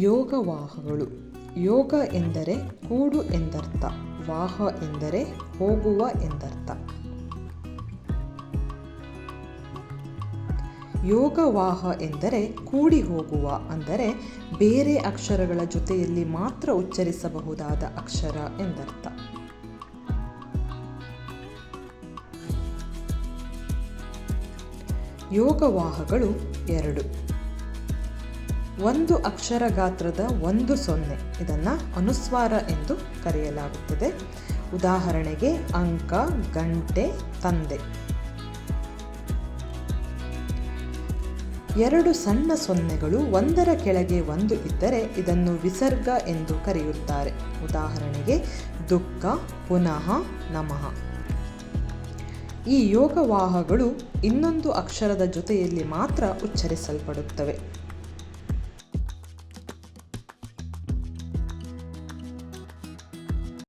ಯೋಗವಾಹಗಳು. ಯೋಗ ಎಂದರೆ ಕೂಡು ಎಂದರ್ಥ, ವಾಹ ಎಂದರೆ ಹೋಗುವ ಎಂದರ್ಥ. ಯೋಗವಾಹ ಎಂದರೆ ಕೂಡಿ ಹೋಗುವ, ಅಂದರೆ ಬೇರೆ ಅಕ್ಷರಗಳ ಜೊತೆಯಲ್ಲಿ ಮಾತ್ರ ಉಚ್ಚರಿಸಬಹುದಾದ ಅಕ್ಷರ ಎಂದರ್ಥ. ಯೋಗವಾಹಗಳು ಎರಡು. ಒಂದು ಅಕ್ಷರ ಗಾತ್ರದ ಒಂದು ಸೊನ್ನೆ. ಇದನ್ನು ಅನುಸ್ವಾರ ಎಂದು ಕರೆಯಲಾಗುತ್ತದೆ. ಉದಾಹರಣೆಗೆ ಅಂಕ, ಗಂಟೆ, ತಂದೆ. ಎರಡು ಸಣ್ಣ ಸೊನ್ನೆಗಳು ಒಂದರ ಕೆಳಗೆ ಒಂದು ಇದ್ದರೆ ಇದನ್ನು ವಿಸರ್ಗ ಎಂದು ಕರೆಯುತ್ತಾರೆ. ಉದಾಹರಣೆಗೆ ದುಃಖ, ಪುನಃ, ನಮಃ. ಈ ಯೋಗವಾಹಗಳು ಇನ್ನೊಂದು ಅಕ್ಷರದ ಜೊತೆಯಲ್ಲಿ ಮಾತ್ರ ಉಚ್ಚರಿಸಲ್ಪಡುತ್ತವೆ.